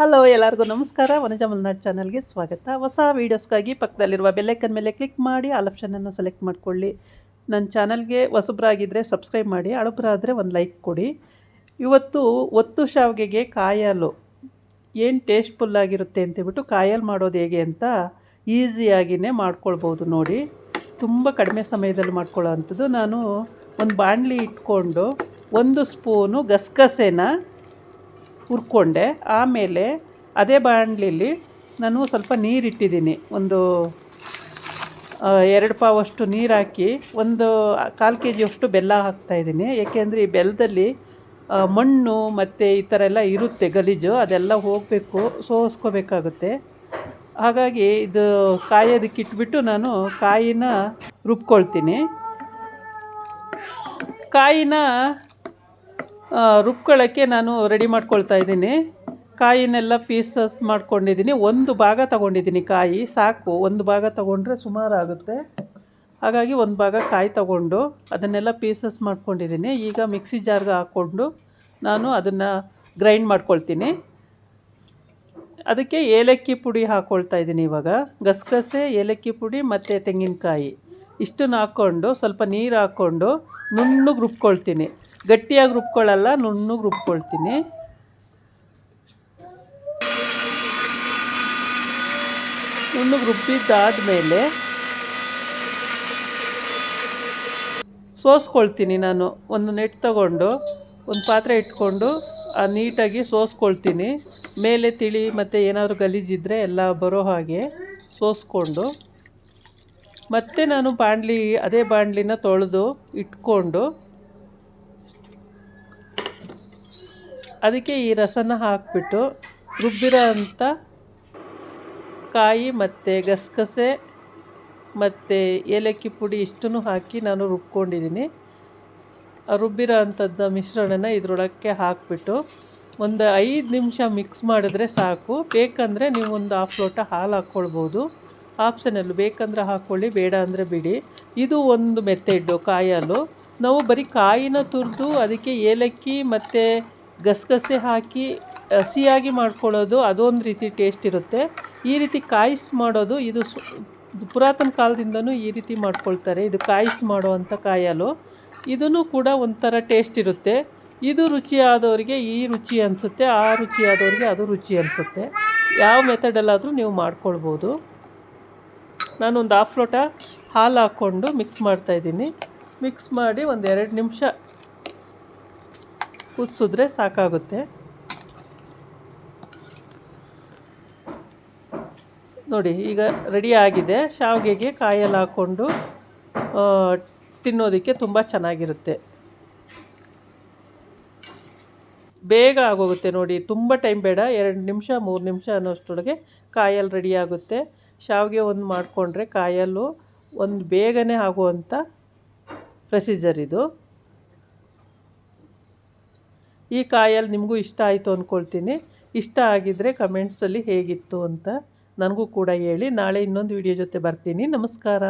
Hello ಎಲ್ಲರಿಗೂ ನಮಸ್ಕಾರ. ವನಜ ಮಲ್ನಾಡ್ ಚಾನಲ್ಗೆ ಸ್ವಾಗತ. ಹೊಸ ವೀಡಿಯೋಸ್ಗಾಗಿ ಪಕ್ಕದಲ್ಲಿರುವ ಬೆಲ್ಲೈಕನ್ ಮೇಲೆ ಕ್ಲಿಕ್ ಮಾಡಿ ಆಲ್ ಆಪ್ಷನನ್ನು ಸೆಲೆಕ್ಟ್ ಮಾಡ್ಕೊಳ್ಳಿ. ನನ್ನ ಚಾನಲ್ಗೆ ಹೊಸಬ್ರಾಗಿದ್ದರೆ ಸಬ್ಸ್ಕ್ರೈಬ್ ಮಾಡಿ, ಹಳಬ್ರಾದರೆ ಒಂದು ಲೈಕ್ ಕೊಡಿ. ಇವತ್ತು ಒತ್ತು ಶಾವಿಗೆಗೆ ಕಾಯಲು ಏನು ಟೇಸ್ಟ್ಫುಲ್ಲಾಗಿರುತ್ತೆ ಅಂತೇಳ್ಬಿಟ್ಟು ಕಾಯಲ್ಲಿ ಮಾಡೋದು ಹೇಗೆ ಅಂತ ಈಸಿಯಾಗಿಯೇ ಮಾಡ್ಕೊಳ್ಬೋದು ನೋಡಿ. ತುಂಬ ಕಡಿಮೆ ಸಮಯದಲ್ಲಿ ಮಾಡ್ಕೊಳ್ಳೋ ನಾನು ಒಂದು ಬಾಣಲಿ ಇಟ್ಕೊಂಡು ಒಂದು ಸ್ಪೂನು ಗಸಗಸೆನ ಹುರ್ಕೊಂಡೆ. ಆಮೇಲೆ ಅದೇ ಬಾಣಲಿಲಿ ನಾನು ಸ್ವಲ್ಪ ನೀರಿಟ್ಟಿದ್ದೀನಿ. ಒಂದು ಎರಡು ಪಾವಷ್ಟು ನೀರು ಹಾಕಿ ಒಂದು ಕಾಲು ಕೆ ಜಿಯಷ್ಟು ಬೆಲ್ಲ ಹಾಕ್ತಾಯಿದ್ದೀನಿ ಏಕೆಂದರೆ ಈ ಬೆಲ್ಲದಲ್ಲಿ ಮಣ್ಣು ಮತ್ತು ಈ ಥರ ಎಲ್ಲ ಇರುತ್ತೆ ಗಲೀಜು, ಅದೆಲ್ಲ ಹೋಗಬೇಕು, ಸೋಸ್ಕೋಬೇಕಾಗುತ್ತೆ. ಹಾಗಾಗಿ ಇದು ಕಾಯೋದಕ್ಕೆ ಇಟ್ಬಿಟ್ಟು ನಾನು ಕಾಯಿನ ರುಬ್ಕೊಳ್ತೀನಿ. ಕಾಯಿನ ರುಬ್ಕೊಳ್ಳೋಕ್ಕೆ ನಾನು ರೆಡಿ ಮಾಡ್ಕೊಳ್ತಾ ಇದ್ದೀನಿ. ಕಾಯಿನೆಲ್ಲ ಪೀಸಸ್ ಮಾಡ್ಕೊಂಡಿದ್ದೀನಿ. ಒಂದು ಭಾಗ ತಗೊಂಡಿದ್ದೀನಿ ಕಾಯಿ, ಸಾಕು. ಒಂದು ಭಾಗ ತಗೊಂಡ್ರೆ ಸುಮಾರು ಆಗುತ್ತೆ. ಹಾಗಾಗಿ ಒಂದು ಭಾಗ ಕಾಯಿ ತಗೊಂಡು ಅದನ್ನೆಲ್ಲ ಪೀಸಸ್ ಮಾಡ್ಕೊಂಡಿದ್ದೀನಿ. ಈಗ ಮಿಕ್ಸಿ ಜಾರ್ಗೆ ಹಾಕ್ಕೊಂಡು ನಾನು ಅದನ್ನು ಗ್ರೈಂಡ್ ಮಾಡ್ಕೊಳ್ತೀನಿ. ಅದಕ್ಕೆ ಏಲಕ್ಕಿ ಪುಡಿ ಹಾಕ್ಕೊಳ್ತಾ ಇದ್ದೀನಿ ಇವಾಗ. ಗಸಗಸೆ, ಏಲಕ್ಕಿ ಪುಡಿ ಮತ್ತು ತೆಂಗಿನಕಾಯಿ. ಇಷ್ಟನ್ನು ಹಾಕ್ಕೊಂಡು ಸ್ವಲ್ಪ ನೀರು ಹಾಕ್ಕೊಂಡು ನುಣ್ಣಗೆ ರುಬ್ಕೊಳ್ತೀನಿ. ಗಟ್ಟಿಯಾಗಿ ರುಬ್ಕೊಳ್ಳಲ್ಲ, ನುಣ್ಣಗೆ ರುಬ್ಕೊಳ್ತೀನಿ. ನುಣ್ಣಗೆ ರುಬ್ಬಿದ್ದಾದಮೇಲೆ ಸೋಸ್ಕೊಳ್ತೀನಿ ನಾನು. ಒಂದು ನೆಟ್ ತಗೊಂಡು, ಒಂದು ಪಾತ್ರೆ ಇಟ್ಕೊಂಡು ನೀಟಾಗಿ ಸೋಸ್ಕೊಳ್ತೀನಿ. ಮೇಲೆ ತಿಳಿ ಮತ್ತು ಏನಾದರೂ ಗಲೀಜಿದ್ರೆ ಎಲ್ಲ ಬರೋ ಹಾಗೆ ಸೋಸ್ಕೊಂಡು, ಮತ್ತೆ ನಾನು ಬಾಣಲಿ ಅದೇ ಬಾಣಲಿನ ತೊಳೆದು ಇಟ್ಕೊಂಡು ಅದಕ್ಕೆ ಈ ರಸನ ಹಾಕ್ಬಿಟ್ಟು ರುಬ್ಬಿರೋ ಅಂಥ ಕಾಯಿ ಮತ್ತು ಗಸಗಸೆ ಮತ್ತು ಏಲಕ್ಕಿ ಪುಡಿ ಇಷ್ಟನ್ನು ಹಾಕಿ ನಾನು ರುಬ್ಕೊಂಡಿದ್ದೀನಿ. ರುಬ್ಬಿರೋ ಅಂಥದ್ದು ಮಿಶ್ರಣನ ಇದ್ರೊಳಕ್ಕೆ ಹಾಕಿಬಿಟ್ಟು ಒಂದು ಐದು ನಿಮಿಷ ಮಿಕ್ಸ್ ಮಾಡಿದ್ರೆ ಸಾಕು. ಬೇಕಂದರೆ ನೀವು ಒಂದು ಹಾಫ್ ಲೋಟ ಹಾಲು ಹಾಕ್ಕೊಳ್ಬೋದು. ಆಪ್ಷನಲ್ಲು ಬೇಕಂದ್ರೆ ಹಾಕ್ಕೊಳ್ಳಿ, ಬೇಡ ಅಂದರೆ ಬಿಡಿ. ಇದು ಒಂದು ಮೆಥೆಡ್ಡು ಕಾಯಲು ನಾವು ಬರೀ ಕಾಯಿನ ತುರಿದು ಅದಕ್ಕೆ ಏಲಕ್ಕಿ ಮತ್ತು ಗಸಗಸೆ ಹಾಕಿ ಹಸಿಯಾಗಿ ಮಾಡ್ಕೊಳ್ಳೋದು ಅದೊಂದು ರೀತಿ ಟೇಸ್ಟ್ ಇರುತ್ತೆ. ಈ ರೀತಿ ಕಾಯಿಸಿ ಮಾಡೋದು, ಇದು ಸು ಪುರಾತನ ಕಾಲದಿಂದನೂ ಈ ರೀತಿ ಮಾಡ್ಕೊಳ್ತಾರೆ. ಇದು ಕಾಯಿಸಿ ಮಾಡುವಂಥ ಕಾಯಲು. ಇದೂ ಕೂಡ ಒಂಥರ ಟೇಸ್ಟ್ ಇರುತ್ತೆ. ಇದು ರುಚಿಯಾದವರಿಗೆ ಈ ರುಚಿ ಅನಿಸುತ್ತೆ, ಆ ರುಚಿಯಾದವರಿಗೆ ಅದು ರುಚಿ ಅನಿಸುತ್ತೆ. ಯಾವ ಮೆಥಡಲ್ಲಾದರೂ ನೀವು ಮಾಡ್ಕೊಳ್ಬೋದು. ನಾನೊಂದು ಹಾಫ್ ಲೋಟ ಹಾಲು ಹಾಕ್ಕೊಂಡು ಮಿಕ್ಸ್ ಮಾಡ್ತಾಯಿದ್ದೀನಿ ಮಿಕ್ಸ್ ಮಾಡಿ ಒಂದು ಎರಡು ನಿಮಿಷ ಕುದಿಸಿದ್ರೆ ಸಾಕಾಗುತ್ತೆ. ನೋಡಿ, ಈಗ ರೆಡಿ ಆಗಿದೆ. ಶಾವಿಗೆಗೆ ಕಾಯಲ್ಲಿ ಹಾಕ್ಕೊಂಡು ತಿನ್ನೋದಕ್ಕೆ ತುಂಬ ಚೆನ್ನಾಗಿರುತ್ತೆ. ಬೇಗ ಆಗೋಗುತ್ತೆ ನೋಡಿ, ತುಂಬ ಟೈಮ್ ಬೇಡ. ಎರಡು ನಿಮಿಷ, ಮೂರು ನಿಮಿಷ ಅನ್ನೋಷ್ಟೊಳಗೆ ಕಾಯಲ್ಲಿ ರೆಡಿ ಆಗುತ್ತೆ. ಶಾವಿಗೆ ಒಂದು ಮಾಡಿಕೊಂಡ್ರೆ ಕಾಯಲ್ಲು ಒಂದು ಬೇಗನೆ ಆಗುವಂಥ ಪ್ರೊಸೀಜರ್ ಇದು. ಈ ಕಾಯಲ್ಲಿ ನಿಮಗೂ ಇಷ್ಟ ಆಯಿತು ಅಂದ್ಕೊಳ್ತೀನಿ ಇಷ್ಟ ಆಗಿದ್ದರೆ ಕಮೆಂಟ್ಸಲ್ಲಿ ಹೇಗಿತ್ತು ಅಂತ ನನಗೂ ಕೂಡ ಹೇಳಿ. ನಾಳೆ ಇನ್ನೊಂದು ವಿಡಿಯೋ ಜೊತೆ ಬರ್ತೀನಿ. ನಮಸ್ಕಾರ.